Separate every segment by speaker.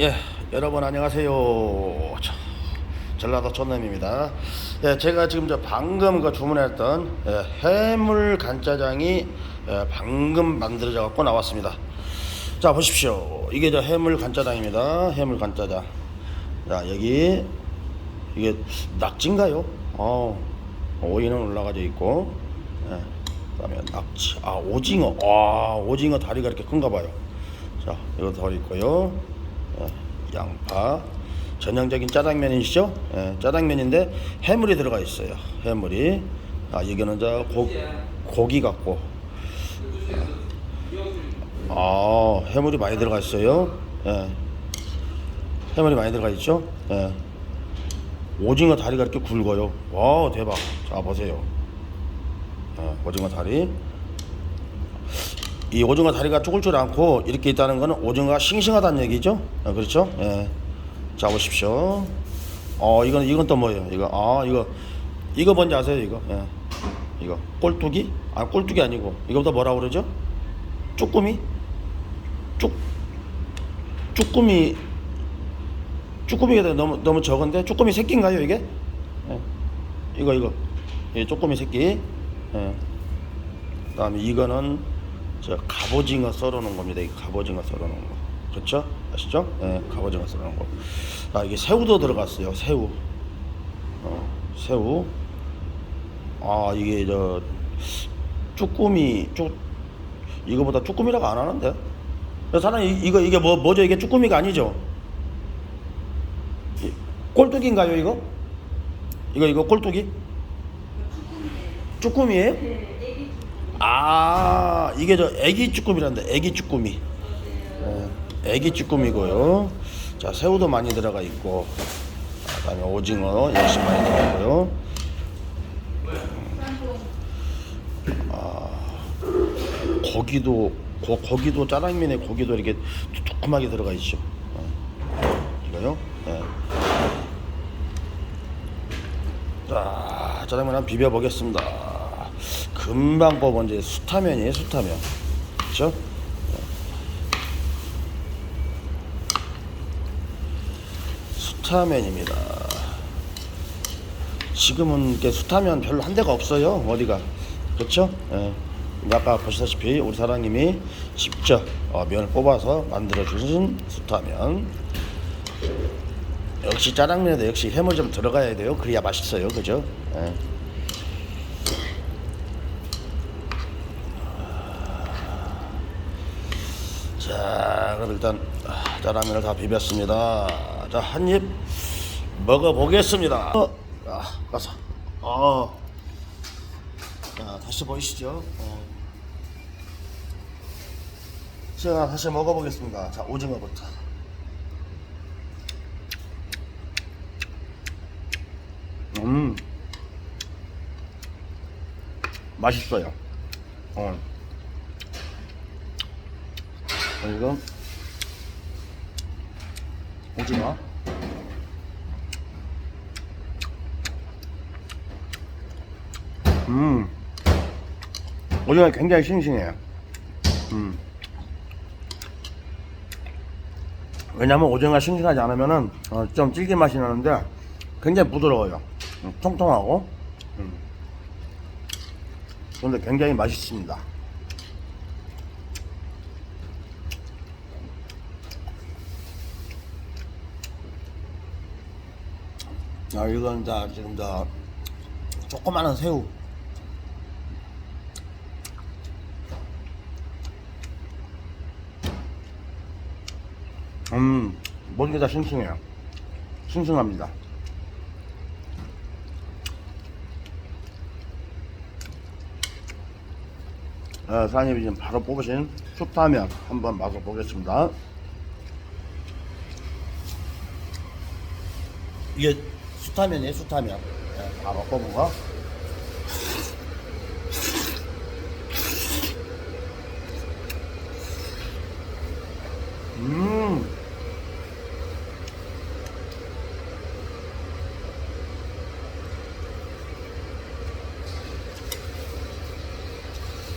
Speaker 1: 예, 여러분 안녕하세요. 저, 전라도 촌남입니다. 예, 제가 지금 저 방금 그 주문했던 예, 해물 간짜장이 예, 방금 만들어져 갖고 나왔습니다. 자 보십시오. 이게 저 해물 간짜장입니다. 해물 간짜장. 자 여기 이게 낙지인가요? 어, 오이는 올라가져 있고, 예, 그다음에 낙지, 아 오징어, 아 오징어 다리가 이렇게 큰가 봐요. 자 이거 더 있고요. 예, 양파, 전형적인 짜장면이시죠? 예, 짜장면인데 해물이 들어가 있어요. 해물이. 아 이거는 저 고, 고기 같고. 아 해물이 많이 들어가 있어요. 예. 해물이 많이 들어가 있죠? 예. 오징어 다리가 이렇게 굵어요. 와 대박. 자 보세요. 예, 오징어 다리. 이 오징어 다리가 쪼글 줄 않고 이렇게 있다는 거는 오징어가 싱싱하다는 얘기죠. 예, 그렇죠? 예. 자 보십시오. 어 이건 이건 또 뭐예요? 이거 아 이거 이거 뭔지 아세요? 이거 예. 이거 꼴뚜기? 아 꼴뚜기 아니고 이거보다 뭐라 그러죠? 쭈꾸미? 쭈 쭈꾸미 쭈꾸미가 너무 너무 적은데 쭈꾸미 새끼인가요 이게? 예. 이거 이거 이 쭈꾸미 새끼. 예. 그다음에 이거는 저 갑오징어 썰어놓은 겁니다. 이 갑오징어 썰어놓은 거. 그렇죠? 아시죠? 예, 갑오징어 썰어놓은 거. 아 이게 새우도 들어갔어요. 새우. 어, 새우. 아 이게 저 쭈꾸미 쭈 이거보다 쭈꾸미라고 안 하는데. 사장님 이- 이거 이게 뭐 뭐죠? 이게 쭈꾸미가 아니죠? 이- 꼴뚜기인가요 이거? 이거 이거 꼴뚜기? 쭈꾸미예요? 아 이게 저 애기 쭈꾸미란데 애기 쭈꾸미. 예, 애기 쭈꾸미고요. 자 새우도 많이 들어가 있고, 그 다음에 오징어 역시 많이 들어가 고요. 아 고기도 고, 고기도 짜장면에 고기도 이렇게 두툼하게 들어가 있죠. 어, 이거요. 예. 자, 짜장면 한번 비벼 보겠습니다. 금방 뽑은 이제 수타면이에요, 수타면. 그렇죠? 수타면입니다. 지금은 이게 수타면 별로 한 데가 없어요. 어디가. 그렇죠? 예. 아까 보시다시피 우리 사장님이 직접 어, 면을 뽑아서 만들어 주신 수타면. 역시 짜장면에도 역시 해물 좀 들어가야 돼요. 그래야 맛있어요. 그죠? 예. 자, 그럼 일단 아, 짜장면을 다 비볐습니다. 자, 한 입 먹어보겠습니다. 어, 아, 가서. 어. 자, 다시 보이시죠? 어. 제가 다시 먹어보겠습니다. 자, 오징어부터. 음. 맛있어요. 어. 그리고 오징어. 음. 오징어 굉장히 싱싱해요. 음. 왜냐면 오징어가 싱싱하지 않으면은 어, 좀 질긴 맛이 나는데 굉장히 부드러워요. 음, 통통하고. 음. 근데 굉장히 맛있습니다. 아, 이건 다 지금 다 조그마한 새우. 음, 모든 게 다 싱싱해요. 싱싱합니다. 어, 사장님이 지금 바로 뽑으신 숯라면 한번 맛을 보겠습니다. 이게 숯라면이에요, 숯라면. 네, 바로 뽑은 거. 음.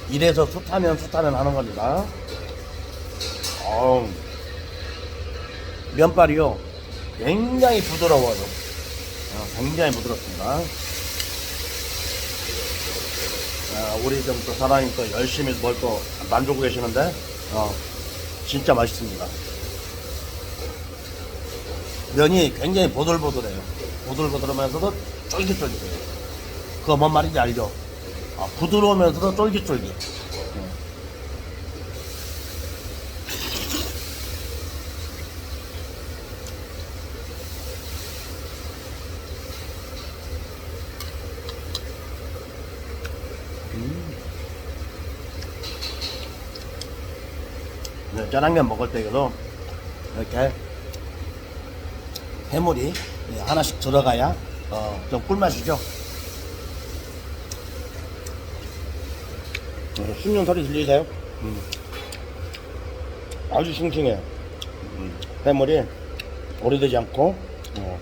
Speaker 1: 이래서 숯하면 숯하면 하는 겁니다. 어우. 면발이요 굉장히 부드러워요. 어, 굉장히 부드럽습니다. 아, 우리 좀 또 사장님 또 열심히 뭘 또 만들고 계시는데 어, 진짜 맛있습니다. 면이 굉장히 보들보들해요. 보들보들하면서도 쫄깃쫄깃해요. 그거 뭔 말인지 알죠? 아, 부드러우면서도 쫄깃쫄깃. 네. 네, 짜장면 먹을 때에도 이렇게 해물이 예, 하나씩 들어가야 어, 좀 꿀맛이죠. 어, 씹는 소리 들리세요? 음. 아주 싱싱해요. 음. 해물이 오래되지 않고 어.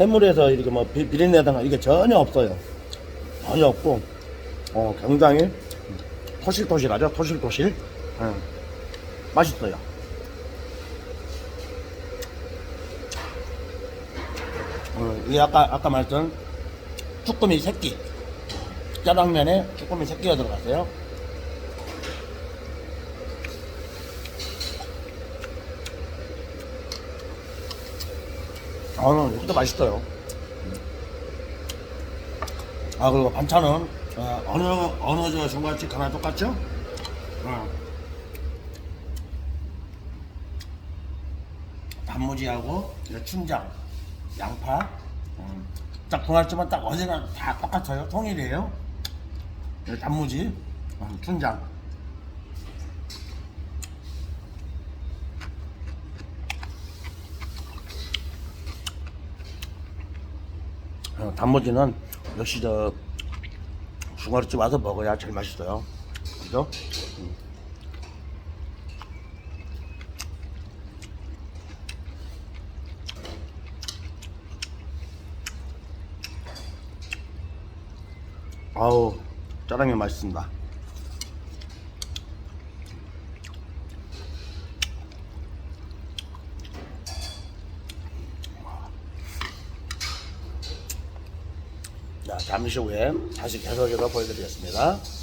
Speaker 1: 해물에서 이렇게 뭐 비- 비린내나 이게 전혀 없어요. 전혀 없고 어, 굉장히 토실토실하죠. 토실토실. 음. 맛있어요. 어, 이게 아까 아까 말했던 쭈꾸미 새끼 짜장면에 쭈꾸미 새끼가 들어갔어요. 아, 이것도 맛있어요. 아 그리고 반찬은 어, 어느 어느 저 중간집 하나 똑같죠? 어. 단무지하고 춘장, 양파, 음, 딱 중간집은 딱 어디나 다 똑같아요. 통일이에요. 네, 단무지, 음, 춘장. 어, 단무지는 역시 저 중화집 와서 먹어야 제일 맛있어요. 그죠? 음. 아우 짜장면 맛있습니다. 자 잠시 후에 다시 계속해서 보여드리겠습니다.